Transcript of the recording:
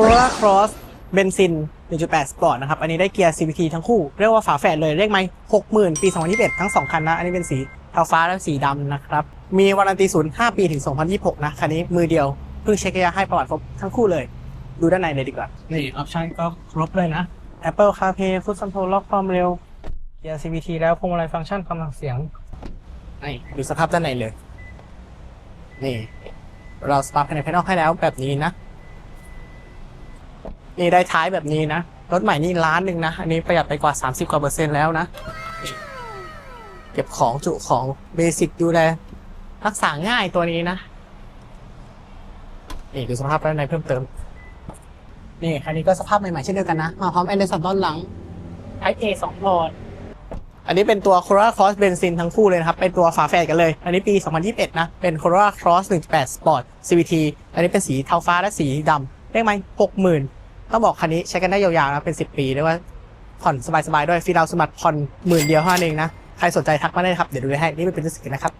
Corolla Cross เบนซิน 1.8 Sport นะครับ อันนี้ได้เกียร์ CVT ทั้งคู่ เรียกว่าฝาแฝดเลยเรียกไหม60,000 ปี 2021 ทั้ง 2 คันนะ อันนี้เป็นสีเทาฟ้าและสีดำนะครับ มีวารันตีศูนย์5ปีถึง 2026 นะ คันนี้มือเดียว เพิ่งเช็คระยะให้ประวัติครบทั้งคู่เลย ดูด้านในเลยดีกว่า นี่ออปชั่นก็ครบเลยนะ Apple CarPlay Cruise Control ล็อกความเร็ว เกียร์ CVT แล้วพวงมาลัยฟังก์ชันกำลังเสียงนี่ดูสภาพด้านในเลย นี่ เราสปาร์คภายในภายนอกให้แล้วแบบนี้นะ นี่ได้ท้ายแบบนี้นะ รถใหม่นี่ล้านหนึ่งนะ อันนี้ประหยัดไปกว่า 30 กว่าเปอร์เซ็นต์แล้วนะ เก็บของจุของเบสิกดูแลรักษาง่ายตัวนี้นะ นี่ดูสภาพด้านในเพิ่มเติม นี่คันนี้ก็สภาพใหม่ๆเช่นเดียวกันนะ มาพร้อมแอนเดอร์สันด้านหลัง Type A 2พอร์ตอันนี้เป็นตัว Corolla Cross Benzin ทั้งคู่เลยนะครับ เป็นตัวฝาแฝดกันเลย อันนี้ปี 2021 นะ เป็น Corolla Cross 1.8 Sport CVT อันนี้เป็นสีเทาฟ้าและสีดำได้ไหม60,000 ต้องบอกคันนี้ใช้กันได้ยาวๆนะเป็น 10 ปีเรียกว่าผ่อนสบายๆด้วยฟรีดาสมัครผ่อนหมื่นเดียวเท่านั้นเองนะ ใครสนใจทักมาได้ครับ เดี๋ยวดูให้ นี่เป็นเป็นสกินนะครับ